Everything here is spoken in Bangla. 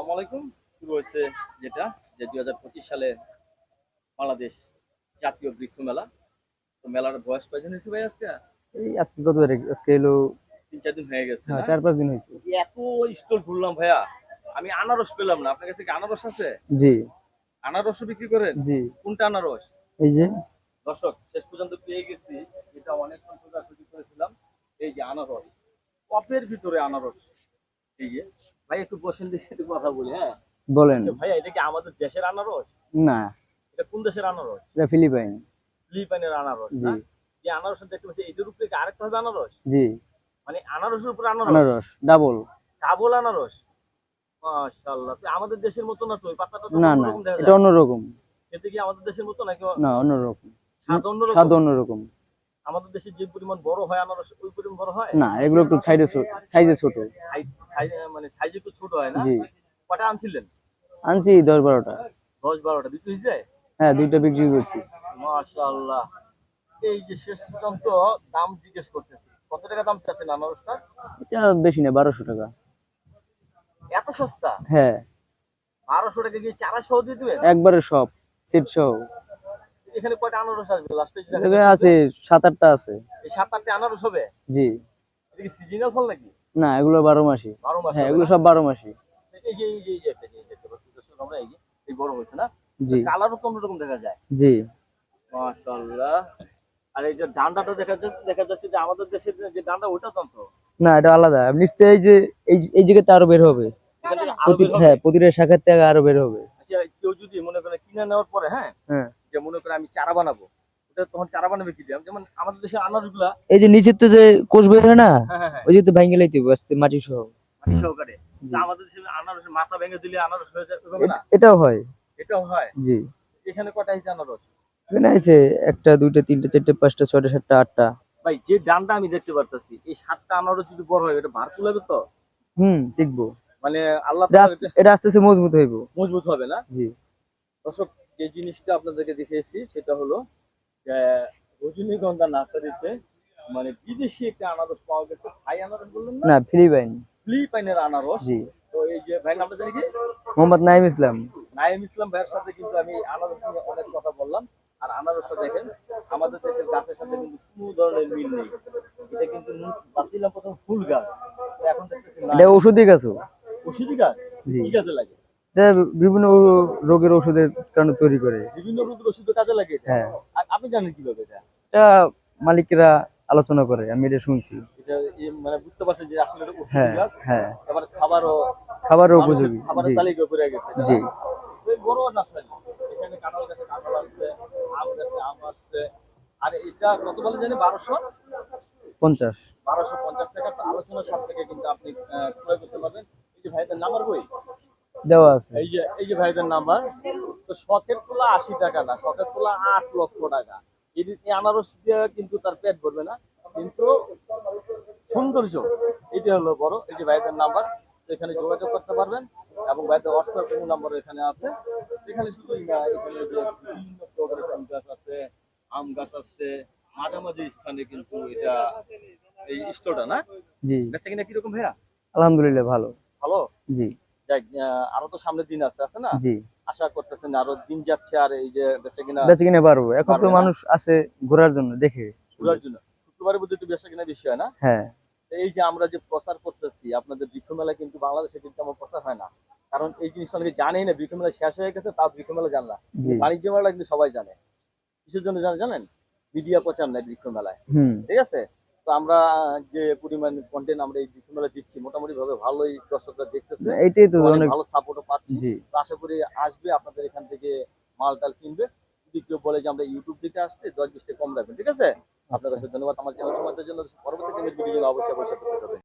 আসসালামু আলাইকুম। শুরু হয়েছে যেটা যে দুই হাজার পঁচিশ সালে বাংলাদেশ জাতীয় বৃক্ষ মেলা। তো মেলার বয়স কয়দিন হয়েছে ভাই আজকে? এই আজকে কত আজকে এলো তিন চার দিন হয়ে গেছে হ্যাঁ চার পাঁচ দিন হয়েছে। এত স্টল ঘুরলাম ভাইয়া। আমি আনারস পেলাম না। আপনার কাছে আনারস আছে? জি। আনারসও বিক্রি করেন? জি। কোনটা আনারস? এই যে। দর্শক শেষ পর্যন্ত পেয়ে গেছি। এটা খোঁজাখুঁজি করেছিলাম। এই যে আনারস। কপের ভিতরে আনারস। এই যে ভাই একটু বসেন দেখে কথা বলি হ্যাঁ? বলেন। আচ্ছা ভাইয়া এটা কি আমাদের দেশের আনারস? না। এটা কোন দেশের আনারস? এটা ফিলিপাইন। ফিলিপাইনের আনারস জি। না? যে আনারস দেখতে পাচ্ছি এটার উপরে আরেকটা হবে আনারস? জি। মানে আনারসের উপরে আনারস? আনারস ডাবল। কাবুল আনারস? মাশাআল্লাহ আমাদের দেশের মতো না তো? ওই পাতাটা তো না না এটা অন্যরকম। খেতে কি আমাদের দেশের মতো নাকি না অন্যরকম। স্বাদ অন্যরকম? স্বাদ অন্যরকম। আমাদের দেশে যে পরিমাণ বড় হয় আনারস ওই পরিমাণ বড় হয়? না এগুলো একটু সাইজে ছোট সাইজ সাইজ মানে সাইজ একটু ছোট হয় না? জি। কটা আনছিলেন? আনছি দশ বারোটা। দশ বারোটা। বিক্রি হয়েছে? হ্যাঁ দুইটা বিক্রি করছি। মাশাআল্লাহ। এই যে শেষ পর্যন্ত দাম জিজ্ঞেস করতেছি কত টাকা দাম চাচ্ছেন আনারসটা এটা বেশি না বারোশো টাকা। এত সস্তা? হ্যাঁ। বারোশো টাকা কি চারা সহ দিয়ে দিবেন? একবারে সব সিট সহ। এখানে কয়টা আনারস আসবে? লাস্টে এখানে আছে সাত আটটা আছে। এই সাত আটটা আনারস হবে? জি। এটা কি সিজনাল ফল নাকি? না এগুলো বারো মাসি। বারো মাস হ্যাঁ এগুলো সব বারো মাসি। এই যে এই যে একটা জিনিস দেখতে পাচ্ছি আমরা এই যে এই বড় হয়েছে না? জি। কালারও তো অন্যরকম দেখা যায়। জি। মাশাআল্লাহ। আর এই যে ডান্ডাটা দেখা যাচ্ছে দেখা যাচ্ছে যে আমাদের দেশের যে ডান্ডা ওটা তন্ত্র না এটা আলাদা। নিচতে এই যে এই এই জায়গাতে আরও হবে। বের হবে। হ্যাঁ প্রতিটা শাখার থেকে আরও বের হবে। আচ্ছা কেউ যদি মনে করে কিনে নেওয়ার পরে হ্যাঁ? হ্যাঁ। যে মনে করে আমি চারা বানাবো ওটা তখন চারা বানাবে কি দিয়ে? যেমন আমাদের আনারগুলা এই যে নিচের তো যে কোষ বের হয় না হ্যাঁ হ্যাঁ হ্যাঁ। ওই যে তো ভাঙ্গে লাইতে হবে মাটি সহ। মাটি সহকারে। আমাদের দেশে আনারসের মাথা ভেঙে দিলে আনারস হয়ে ওইভাবে না? এটাও হয়। এটাও হয়? জি। এখানে কটা হয়েছে আনারস? এখানে আছে একটা দুইটা তিনটা চারটে পাঁচটা ছয়টা সাতটা আটটা। ভাই যে ডানটা আমি দেখতে পারতাছি এই সাতটা আনারস যদি বড় হয় এটা ভার তুলাবে তো? হুম দেখব। মানে আল্লাহ এটা আস্তে আস্তে মজবুত হইব। মজবুত হবে না? জি। দর্শক যে জিনিসটা আপনাদেরকে দেখিয়েছি সেটা হলো রজনীগন্ধা নার্সারিতে মানে বিদেশি একটা আনারস পাওয়া গেছে। থাই আনারস বললেন না? ফিলিপাইন ফিলিপাইনের আনারস। তো এই যে ভাই নামটা জানি কি? মোহাম্মদ নাইম ইসলাম। নাইম ইসলাম ভাইয়ের সাথে কিন্তু আমি আনারস নিয়ে অনেক কথা বললাম। আর আনারসটা দেখেন আমাদের দেশের গাছের সাথে কিন্তু কোনো ধরনের মিল নেই। এটা কিন্তু ভাবছিলাম প্রথম ফুল গাছ। এখন দেখতেছি এটা ওষুধি গাছও। ওষুধি গাছ? জি। কি কাজে লাগে? বিভিন্ন রোগের ওষুধের কারণে তৈরি করে। বিভিন্ন রোগের ওষুধের কাজে লাগে হ্যাঁ। আপনি জানেন কীভাবে এটা? এটা মালিকরা আলোচনা করে আমি এটা শুনছি। এটা মানে বুঝতে পারছেন যে আসলে এটা ওষুধি হ্যাঁ গাছ হ্যাঁ। খাবারও খাবারও উপযোগী। খাবারের তালিকা গেছে জি। বড় নার্সারি এখানে কাঁঠাল গাছে কাঁঠাল আসছে আম গাছে আম আসছে। আর এটা কত বলে জানি? বারোশো? পঞ্চাশ। বারোশো পঞ্চাশ টাকা। আলোচনা থেকে কিন্তু আপনি ক্রয় করতে পারবেন। এই যে ভাইদের নাম্বার বই দেওয়া আছে। এই যে এই যে ভাইদের নাম্বার তো শখের তোলা আশি টাকা না শখের তোলা আট লক্ষ টাকা। এই আনারস দিয়ে কিন্তু তার পেট ভরবে না কিন্তু সৌন্দর্য এটা হলো বড়। এই যে ভাইদের নাম্বার এখানে যোগাযোগ করতে পারবেন এবং ভাইদের হোয়াটসঅ্যাপ নাম্বার এখানে আছে। এখানে শুধুই না এখানে যে বিভিন্ন গাছ আছে আম গাছ আছে মাঝামাঝি স্থানে কিন্তু এটা এই স্টোরটা না? জি। বেচা কিনা কীরকম ভাইয়া? আলহামদুলিল্লাহ ভালো। ভালো? জি। আরও তো সামনের দিন আছে আছে না? জি। আশা করতেছেন আরও দিন যাচ্ছে আর এই যে বেচা কিনা বেঁচে কিনে পারব এখন তো মানুষ আসে ঘোরার জন্য দেখে। ঘোরার জন্য। শুক্রবারের মধ্যে একটু বেচা কিনা বেশি হয় না? হ্যাঁ। এই যে আমরা যে প্রচার করতেছি আপনাদের বৃক্ষ মেলা কিন্তু বাংলাদেশে কিন্তু আমার প্রচার হয় না। কারণ এই জিনিসটা অনেকে জানেই না বৃক্ষ মেলা শেষ হয়ে গেছে তাও বৃক্ষ মেলা জান না। বাণিজ্য মেলা কিন্তু সবাই জানে। কিসের জন্য জানেন? মিডিয়া প্রচার নেয় বৃক্ষ মেলায় হুম। ঠিক আছে? তো আমরা যে পরিমাণ কন্টেন্ট আমরা এই মেলা দিচ্ছি মোটামুটি ভাবে ভালোই দর্শকরা দেখতেছে। এইটাই তো অনেক অনেক ভালো সাপোর্টও পাচ্ছি। তো আশা করি আসবে আপনাদের এখান থেকে মাল টাল কিনবে। যদি কেউ বলে যে আমরা ইউটিউব দিকে আসছি দশ বিশটা কম রাখবেন ঠিক আছে? আপনার কাছে ধন্যবাদ। আমার চ্যানেল সমাজের জন্য পরবর্তী ভিডিও অবশ্যই অবশ্যই করতে হবে।